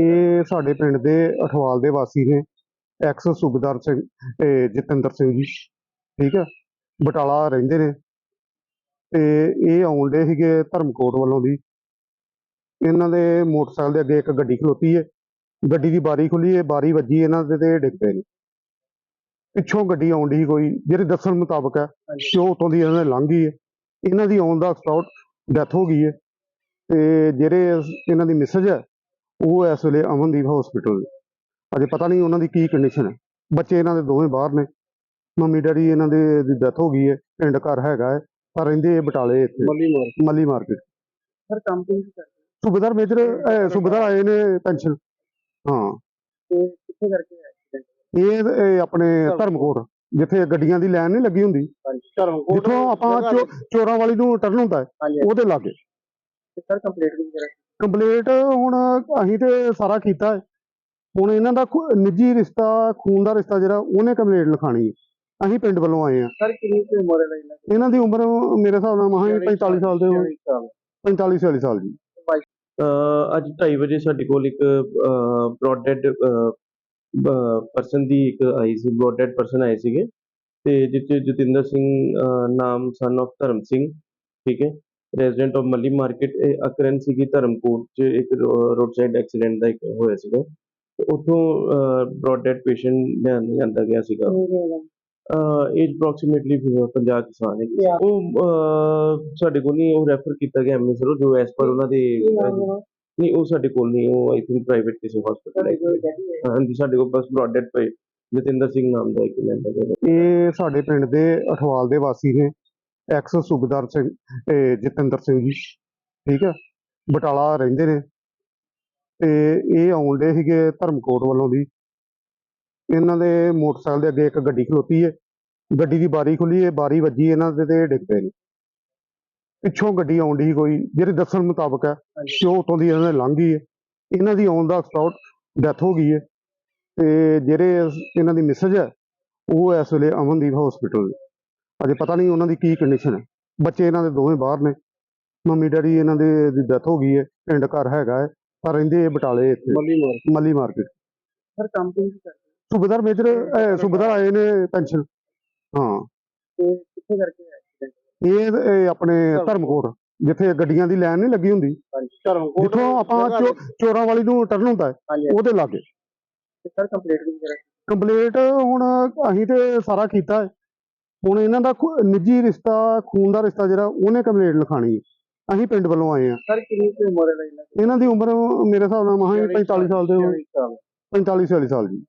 ਇਹ ਸਾਡੇ ਪਿੰਡ ਦੇ ਅਠਵਾਲ ਦੇ ਵਾਸੀ ਨੇ ਐਕਸ ਸੁਬੇਦਾਰ ਸਿੰਘ ਜਤਿੰਦਰ ਸਿੰਘ ਜੀ, ਠੀਕ ਹੈ ਬਟਾਲਾ ਰਹਿੰਦੇ ਨੇ। ਤੇ ਇਹ ਆਉਂਦੇ ਸੀਗੇ ਧਰਮਕੋਟ ਵੱਲੋਂ ਦੀ ਇਹਨਾਂ ਦੇ ਮੋਟਰਸਾਈਕਲ ਦੇ ਅੱਗੇ ਇੱਕ ਗੱਡੀ ਖਲੋਤੀ ਹੈ ਗੱਡੀ ਦੀ ਬਾਰੀ ਖੁੱਲੀ ਹੈ ਬਾਰੀ ਵੱਜੀ, ਇਹਨਾਂ ਦੇ ਤੇ ਡਿੱਗ ਪਏ ਨੇ। ਪਿੱਛੋਂ ਗੱਡੀ ਆਉਂਦੀ ਸੀ ਕੋਈ, ਜਿਹੜੇ ਦੱਸਣ ਮੁਤਾਬਕ ਹੈ ਕਿ ਉਹ ਉਤੋਂ ਦੀ ਇਹਨਾਂ ਨੇ ਲੰਘ ਗਈ ਹੈ ਇਹਨਾਂ ਦੀ ਆਉਣ ਦਾ ਸਪੌਟ ਡੈਥ ਹੋ ਗਈ ਹੈ ਤੇ ਜਿਹੜੇ ਇਹਨਾਂ ਦੀ ਮਿਸਜ ਹੈ ਉਹ ਇਸ ਵੇਲੇ ਅਮਨਦੀਪ ਹਸਪੀਟਲ ਅਜੇ ਪਤਾ ਨਹੀਂ ਉਹਨਾਂ ਦੀ ਕੀ ਕੰਡੀਸ਼ਨ ਹੈ। ਬੱਚੇ ਇਹਨਾਂ ਦੇ ਦੋਵੇਂ ਬਾਹਰ ਨੇ। ਮੰਮੀ ਡੈਡੀ ਇਹਨਾਂ ਦੇ ਦੀ ਡੈਥ ਹੋ ਗਈ ਹੈ। ਪਿੰਡ ਘਰ ਹੈਗਾ ਹੈ। ਪਰ ਰਹਿੰਦੇ ਇਹ ਬਟਾਲੇ ਇੱਥੇ। ਮੱਲੀ ਮੋਰ ਮੱਲੀ ਮਾਰਕੀਟ। ਸਰ ਕੰਮ ਨਹੀਂ ਕਰਦੇ ਸੂਬੇਦਾਰ ਮੇਜਰ ਸੂਬੇਦਾਰ ਆਏ ਨੇ ਪੈਨਸ਼ਨ। ਹਾਂ। ਤੇ ਕਿੱਥੇ ਕਰਕੇ ਐਕਸੀਡੈਂਟ ਇਹ ਆਪਣੇ ਧਰਮਕੋਟ। ਜਿੱਥੇ ਗੱਡੀਆਂ ਦੀ ਲਾਈਨ ਨਹੀਂ ਲੱਗੀ ਹੁੰਦੀ। ਹਾਂਜੀ ਧਰਮਕੋਟ ਜਿੱਥੋਂ ਆਪਾਂ ਚੋਰਾਂ ਵਾਲੀ ਨੂੰ ਟਰਨ ਹੁੰਦਾ ਹੈ। ਉਹਦੇ ਲਾਗੇ। ਸਰ ਕੰਪਲੀਟ ਵੀ ਕਰਾ ਕੰਪਲੀਟ ਹੁਣ ਅਸੀਂ ਤੇ ਸਾਰਾ ਕੀਤਾ ਹੈ। ਹੁਣ ਇਹਨਾਂ ਦਾ ਖੁ- ਨਿੱਜੀ ਰਿਸ਼ਤਾ ਖੂਨ ਦਾ ਰਿਸ਼ਤਾ ਜਿਹੜਾ ਉਹਨੇ ਕੰਪਲੀਟ ਲਿਖਾਣੀ ਹੈ। ਅਸੀਂ ਪਿੰਡ ਵੱਲੋਂ ਆਏ ਆ ਸਰ ਕਿੰਨੀ ਕੁ ਉਮਰ ਹੈ ਇਹਨਾਂ ਦੀ? ਇਹਨਾਂ ਦੀ ਉਮਰ ਮੇਰੇ ਹਿਸਾਬ ਨਾਲ ਮਹਾਂ 45 ਸਾਲ ਦੇ ਹੋਣ। 40 ਸਾਲ। 45 46 ਸਾਲ ਜੀ। ਅਹ ਅੱਜ 2:30 ਵਜੇ ਸਾਡੇ ਕੋਲ ਇੱਕ ਬ੍ਰੌਡਡ ਪਰਸਨ ਦੀ ਇੱਕ ਆਈ ਸੀ ਬ੍ਰੌਡਡ ਪਰਸਨ ਆਏ ਸੀਗੇ। ਤੇ ਜਿੱਥੇ ਜਤਿੰਦਰ ਸਿੰਘ ਅਹ, ਨਾਮ ਸਨ of ਧਰਮ ਸਿੰਘ ਠੀਕ ਹੈ। ਰੈਜ਼ੀਡੈਂਟ ਆਫ ਮੱਲੀ ਮਾਰਕੀਟ ਇਹ ਅਕਰਨ ਸੀਗੀ ਧਰਮਕੋਟ 'ਚ ਇੱਕ ਰੋਡ ਸਾਈਡ ਐਕਸੀਡੈਂਟ ਦਾ ਇੱਕ ਹੋਇਆ ਸੀਗਾ। ਤੇ ਉੱਥੋਂ ਬ੍ਰੌਡਡ ਪੇਸ਼ੈਂਟ ਲਿਆਂਦਾ ਗਿਆ ਸੀਗਾ। ਏਜ ਅਪਰੋਕਸੀਮੇਟਲੀ 50 ਕੁ ਸਾਲ ਹੈ. ਉਹ ਸਾਡੇ ਕੋਲ ਨਹੀਂ ਉਹ ਰੈਫਰ ਕੀਤਾ ਗਿਆ ਐਮਐਸਆਰ ਜੋ ਐਸ ਪਰ ਉਹਨਾਂ ਦੇ ਨਹੀਂ ਉਹ ਸਾਡੇ ਕੋਲ ਨਹੀਂ ਉਹ ਆਈ ਥਿੰਕ ਪ੍ਰਾਈਵੇਟ ਕਿਸੇ ਹਸਪੀਟਲ ਹੈ? ਹਾਂਜੀ ਸਾਡੇ ਕੋਲ ਬਸ ਬ੍ਰੌਡਡ ਪਏ। ਜਤਿੰਦਰ ਸਿੰਘ ਨਾਮ ਦਾ ਇੱਕ ਲੈਂਦਾ ਇਹ ਸਾਡੇ ਪਿੰਡ ਦੇ ਅਠਵਾਲ ਦੇ ਵਾਸੀ ਨੇ। ਐਕਸ ਸੂਬੇਦਾਰ ਸਿੰਘ ਤੇ ਜਤਿੰਦਰ ਸਿੰਘ ਜੀ ਠੀਕ ਹੈ ਬਟਾਲਾ ਰਹਿੰਦੇ ਨੇ। ਤੇ ਇਹ ਆਉਂਦੇ ਸੀਗੇ ਧਰਮਕੋਟ ਵੱਲੋਂ ਦੀ। ਇਹਨਾਂ ਦੇ ਮੋਟਰਸਾਈਕਲ ਦੇ ਅੱਗੇ ਇੱਕ ਗੱਡੀ ਖਲੋਤੀ ਹੈ ਗੱਡੀ ਦੀ ਬਾਰੀ ਖੁੱਲੀ ਹੈ ਬਾਰੀ ਵੱਜੀ ਇਹਨਾਂ ਦੇ ਤੇ ਡਿੱਗ ਪਏ ਨੇ। ਪਿੱਛੋਂ ਗੱਡੀ ਆਉਂਦੀ ਸੀ ਕੋਈ ਜਿਹੜੇ ਦੱਸਣ ਮੁਤਾਬਕ ਹੈ ਉਹ ਉਤੋਂ ਦੀ ਇਹਨਾਂ ਦੇ ਲੰਘ ਗਈ ਹੈ ਇਹਨਾਂ ਦੀ ਆਉਣ ਦਾ ਸਪੌਟ ਡੈਥ ਹੋ ਗਈ ਹੈ ਤੇ ਜਿਹੜੇ ਇਹਨਾਂ ਦੀ ਮਿਸਜ ਹੈ ਉਹ ਇਸ ਵੇਲੇ ਅਮਨਦੀਪ ਹਸਪੀਟਲ ਅਜੇ ਪਤਾ ਨਹੀਂ ਉਹਨਾਂ ਦੀ ਕੀ ਕੰਡੀਸ਼ਨ ਹੈ। ਬੱਚੇ ਇਹਨਾਂ ਦੇ ਦੋਵੇਂ ਬਾਹਰ ਨੇ। ਮੰਮੀ ਡੈਡੀ ਇਹਨਾਂ ਦੇ ਦੀ ਡੈਥ ਹੋ ਗਈ ਹੈ। ਪਿੰਡ ਘਰ ਹੈਗਾ ਹੈ ਪਰ ਰਹਿੰਦੇ ਇਹ ਬਟਾਲੇ ਇੱਥੇ। ਮੱਲੀ ਮੋਰ ਮੱਲੀ ਮਾਰਕੀਟ। ਸਰ ਕੰਮ ਨਹੀਂ ਕਰਦੇ? ਸੂਬੇਦਾਰ ਮੇਜਰ ਸੂਬੇਦਾਰ ਆਏ ਨੇ ਪੈਨਸ਼ਨ। ਹਾਂ। ਤੇ ਕਿੱਥੇ ਕਰਕੇ ਐਕਸੀਡੈਂਟ ਇਹ ਇਹ ਆਪਣੇ ਧਰਮਕੋਟ। ਜਿੱਥੇ ਗੱਡੀਆਂ ਦੀ ਲਾਈਨ ਨਹੀਂ ਲੱਗੀ ਹੁੰਦੀ। ਹਾਂਜੀ। ਧਰਮਕੋਟ ਜਿੱਥੋਂ ਆਪਾਂ ਚੋ- ਚੋਰਾਂ ਵਾਲੀ ਨੂੰ ਟਰਨ ਹੁੰਦਾ ਹੈ ਹਾਂਜੀ ਉਹਦੇ ਲਾਗੇ। ਸਰ ਕੰਪਲੀਟ ਵੀ ਕਰਾ ਕੰਪਲੀਟ ਹੁਣ ਅਸੀਂ ਤੇ ਸਾਰਾ ਕੀਤਾ ਹੈ। ਹੁਣ ਇਹਨਾਂ ਦਾ ਨਿੱਜੀ ਰਿਸ਼ਤਾ ਖੂਨ ਦਾ ਰਿਸ਼ਤਾ ਜਿਹੜਾ ਉਹਨੇ ਕੰਪਲੀਟ ਲਿਖਾਣੀ ਹੈ। ਅਸੀਂ ਪਿੰਡ ਵੱਲੋਂ ਆਏ ਆ ਸਰ ਕਿੰਨੀ ਕੁ ਉਮਰ ਹੈ ਇਹਨਾਂ ਦੀ? ਇਹਨਾਂ ਦੀ ਉਮਰ ਮੇਰੇ ਹਿਸਾਬ ਨਾਲ ਮਹਾਂ 45 ਸਾਲ ਦੇ ਹੋਣ 40 ਸਾਲ। 45 46 ਸਾਲ ਜੀ